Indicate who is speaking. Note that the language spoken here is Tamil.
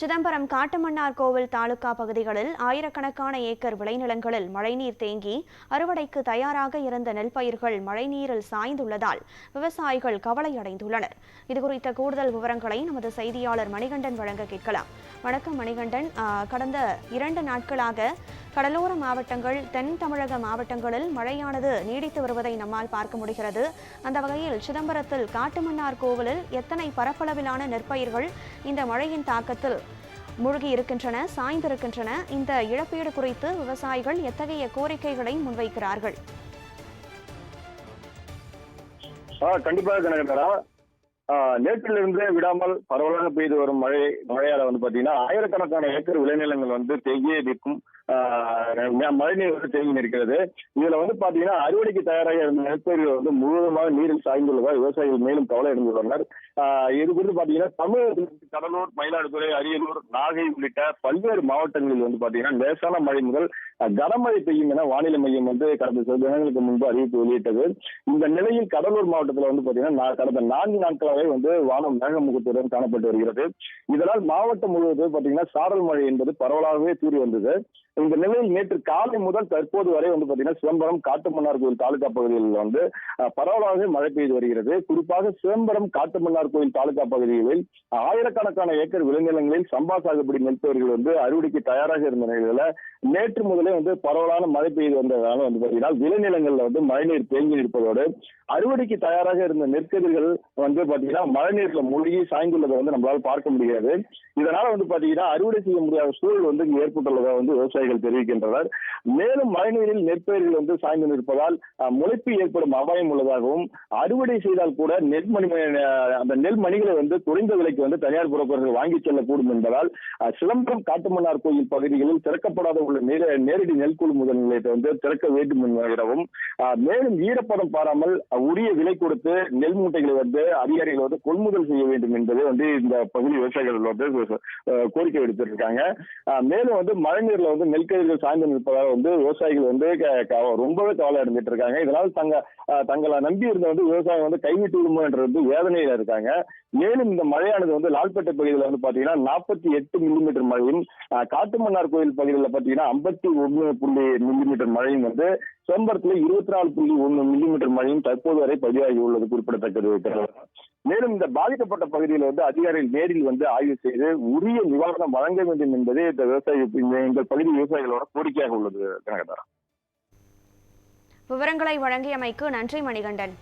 Speaker 1: சிதம்பரம் காட்டுமன்னார் கோவில் தாலுகா பகுதிகளில் ஆயிரக்கணக்கான ஏக்கர் விளைநிலங்களில் மழைநீர் தேங்கி அறுவடைக்கு தயாராக இருந்த நெல் பயிர்கள் மழைநீரில் சாய்ந்துள்ளதால் விவசாயிகள் கவலையடைந்துள்ளனர். இதுகுறித்த கூடுதல் விவரங்களை நமது செய்தியாளர் மணிகண்டன் வழங்க கேட்கலாம். வணக்கம் மணிகண்டன். கடந்த இரண்டு நாட்களாக கடலோர மாவட்டங்கள் தென் தமிழக மாவட்டங்களில் மழையானது நீடித்து வருவதை நம்மால் பார்க்க முடிகிறது. அந்த வகையில் சிதம்பரத்தில் காட்டுமன்னார் கோவிலில் எத்தனை பரப்பளவிலான நெற்பயிர்கள் இந்த மழையின் தாக்கத்தில் மூழ்கி இருக்கின்றன சாய்ந்திருக்கின்றன இந்த இழப்பீடு குறித்து விவசாயிகள் எத்தகைய கோரிக்கைகளை முன்வைக்கிறார்கள்?
Speaker 2: கண்டிப்பாக நேற்றிலிருந்து விடாமல் பரவலாக பெய்து வரும் மழை மழையால வந்து பாத்தீங்கன்னா ஆயிரக்கணக்கான ஏக்கர் விளைநிலங்கள் வந்து தேங்கியே நிற்கும். மழை மழைநீர் வந்து தேங்கி நிற்கிறது. இதுல வந்து பாத்தீங்கன்னா அறுவடைக்கு தயாராக இருந்த நெற்பயிர்கள் வந்து முழுவதுமாக நீரில் சாய்ந்துள்ளதால் விவசாயிகள் மேலும் கவலை அடைந்துள்ளனர் இது குறித்து பாத்தீங்கன்னா தமிழகத்தில் கடலூர் மயிலாடுதுறை அரியலூர் நாகை உள்ளிட்ட பல்வேறு மாவட்டங்களில் வந்து பாத்தீங்கன்னா லேசான மழை முதல் கனமழை பெய்யும் என வானிலை மையம் வந்து கடந்த சில தினங்களுக்கு முன்பு அறிவிப்பு வெளியிட்டது. இந்த நிலையில் கடலூர் மாவட்டத்தில் வந்து பாத்தீங்கன்னா கடந்த நான்கு வரை வந்து வானம் மேகமுகத்துடன் காணப்பட்டு வருகிறது. இதனால் மாவட்டம் முழுவதும் பாத்தீங்கன்னா சாரல் மழை என்பது பரவலாகவே தூரி வந்தது. இந்த நிலையில் நேற்று காலை முதல் தற்போது வரை வந்து பாத்தீங்கன்னா சிதம்பரம் காட்டுமன்னார் கோயில் தாலுகா பகுதிகளில் வந்து பரவலாக மழை பெய்து வருகிறது. குறிப்பாக சிதம்பரம் காட்டுமன்னார் கோயில் தாலுகா பகுதிகளில் ஆயிரக்கணக்கான ஏக்கர் விளைநிலங்களில் சம்பா சாகுபடி நெற்பயிர்கள் வந்து அறுவடைக்கு தயாராக இருந்த நிலையில நேற்று முதலே வந்து பரவலான மழை பெய்து வந்ததால வந்து பாத்தீங்கன்னா விளைநிலங்கள்ல வந்து மழைநீர் தேங்கி நிற்பதோடு அறுவடைக்கு தயாராக இருந்த நெற்கதிர்கள் வந்து பாத்தீங்கன்னா மழைநீர்ல மூழ்கி சாய்ந்துள்ளதை வந்து நம்மளால பார்க்க முடியாது. இதனால வந்து பாத்தீங்கன்னா அறுவடை செய்ய முடியாத சூழல் வந்து இங்கு ஏற்பட்டுள்ளதாக வந்து விவசாயிகள் தெரிவிக்கின்றனர். மேலும் மழைநீரில் நெற்பயிர்கள் வந்து சாய்ந்து நிற்பதால் முளைப்பு ஏற்படும் அபாயம் உள்ளதாகவும் அறுவடை செய்தால் கூட நெல்மணி அந்த நெல் மணிகளை வந்து குறைந்த விலைக்கு வந்து தனியார் புரோக்கர்கள் வாங்கி செல்லக்கூடும் என்பதால் சிலம்பரம் காட்டுமன்னார் கோயில் பகுதிகளில் திறக்கப்படாத உள்ள நேர- நேரடி நெல் கொள்முதல் நிலையத்தை வந்து திறக்க வேண்டும் எனவும் மேலும் ஈரப்பதம் பாராமல் உரிய விலை கொடுத்து நெல் மூட்டைகளை வந்து அதிகாரிகள் வந்து கொள்முதல் செய்ய வேண்டும் என்பதே வந்து இந்த பகுதி விவசாயிகள் வந்து கோரிக்கை விடுத்திருக்காங்க. மேலும் வந்து மழைநீர்ல வந்து நெல்கதிர்கள் சாய்ந்து நிற்பதால் வந்து விவசாயிகள் வந்து ரொம்பவே கவலை அடைஞ்சிட்டு இருக்காங்க. இதனால் தங்க தங்களை நம்பி இருந்த வந்து விவசாயம் வந்து கைவிட்டு விடுமோ என்ற வந்து வேதனையில இருக்காங்க. மேலும் இந்த மழையானது வந்து லால்பேட்டை பகுதியில் வந்து பாத்தீங்கன்னா நாற்பத்தி எட்டு மில்லிமீட்டர் மழையும் காட்டுமன்னார் கோயில் பகுதியில் பாத்தீங்கன்னா ஐம்பத்தி ஒன்று புள்ளி மில்லிமீட்டர் மழையும் வந்து சிதம்பரத்தில் இருபத்தி நாலு புள்ளி ஒன்று மில்லிமீட்டர் மழையும் தற்போது வரை பதிவாகி உள்ளது குறிப்பிடத்தக்கது. மேலும் இந்த பாதிக்கப்பட்ட பகுதியில் வந்து அதிகாரிகள் நேரில் வந்து ஆய்வு செய்து உரிய நிவாரணம் வழங்க வேண்டும் என்பதே இந்த விவசாய எங்கள் பகுதி விவசாயிகளோட கோரிக்கையாக உள்ளது கனகதாரா
Speaker 1: விவரங்களை வழங்கியமைக்கு நன்றி மணிகண்டன்.